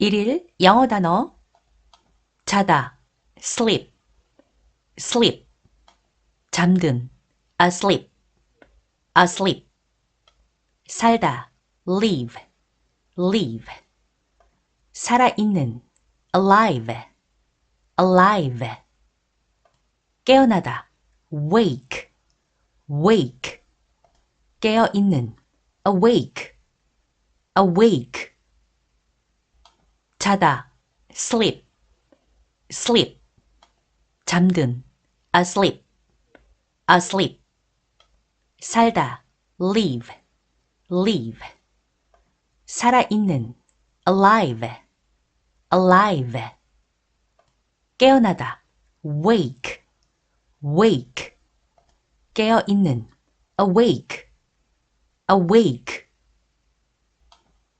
일일 영어 단어 자다 sleep sleep 잠든 asleep asleep 살다 live live 살아있는 alive alive 깨어나다 wake wake 깨어있는 awake awake 자다 sleep sleep 잠든 asleep asleep 살다 live live 살아있는 alive alive 깨어나다 wake wake 깨어있는 awake awake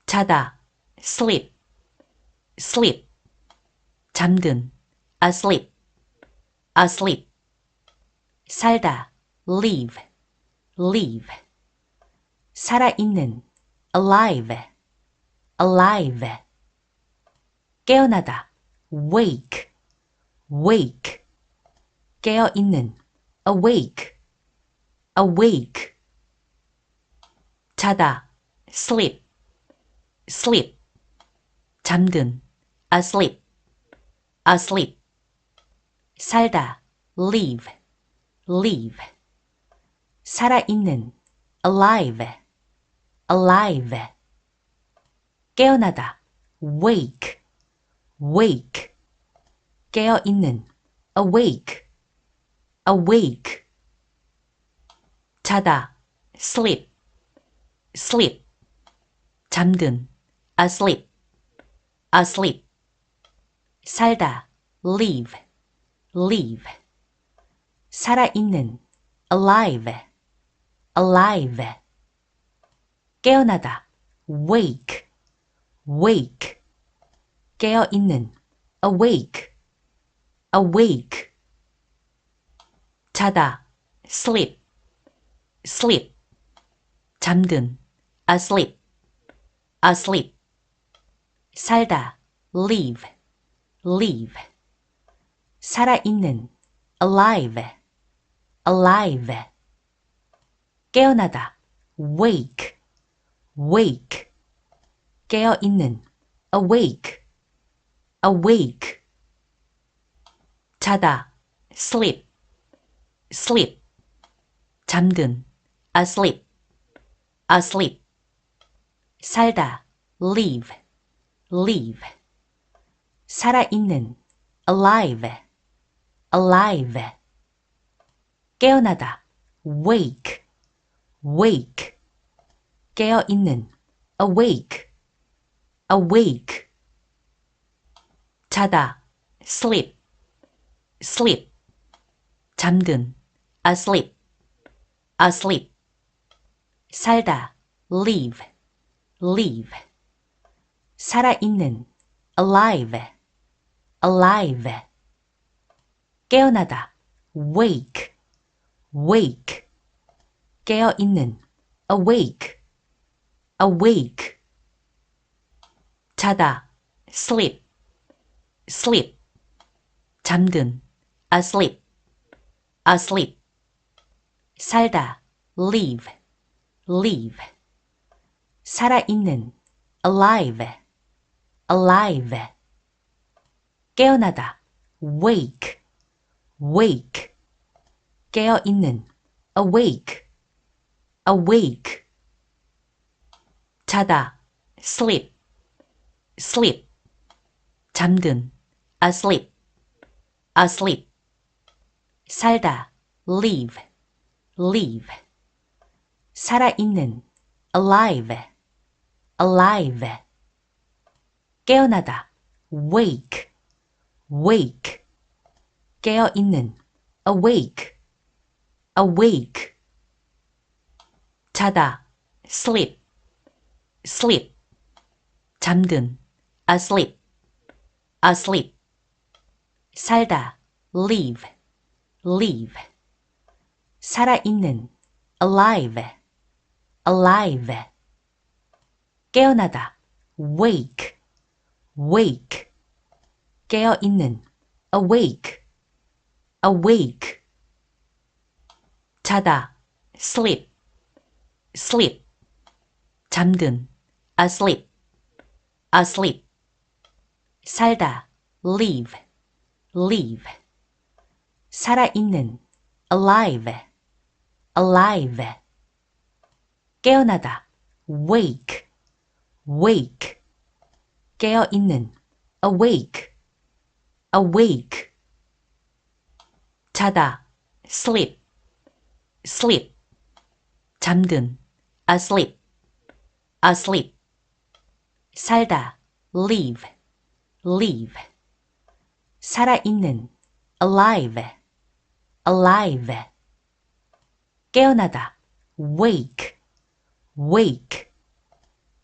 자다 sleep sleep 잠든 asleep asleep 살다 live live 살아있는 alive alive 깨어나다 wake wake 깨어있는 awake awake 자다 sleep sleep 잠든 asleep asleep 살다 live live 살아있는 alive alive 깨어나다 wake wake 깨어있는 awake awake 자다 sleep sleep 잠든 asleep asleep 살다 live live 살아 있는 alive alive 깨어나다 wake wake 깨어 있는 awake awake 자다 sleep sleep 잠든 asleep asleep 살다 live live 살아있는 alive alive 깨어나다 wake wake 깨어있는 awake awake 자다 sleep sleep 잠든 asleep asleep 살다 live live 살아있는 alive alive 깨어나다 wake wake 깨어있는 awake awake 자다 sleep sleep 잠든 asleep asleep 살다 live live 살아있는 alive alive 깨어나다 wake wake 깨어있는 awake awake 자다 sleep sleep 잠든 asleep asleep 살다 live live 살아있는 alive alive 깨어나다 wake wake 깨어있는 awake awake 자다 sleep sleep 잠든 asleep asleep 살다 live live 살아있는 alive alive 깨어나다 wake wake 깨어 있는 awake awake 자다 sleep sleep 잠든 asleep asleep 살다 live live 살아 있는 alive alive 깨어나다 wake wake, 깨어 있는, awake, awake. 자다, sleep, sleep. 잠든, asleep, asleep. 살다, live, live. 살아 있는, alive, alive. 깨어나다, wake, wake. 깨어 있는, awake, awake. 자다, sleep, sleep. 잠든, asleep, asleep. 살다, live, live. 살아있는, alive, alive. 깨어나다, wake, wake.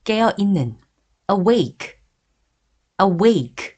깨어있는, awake, awake.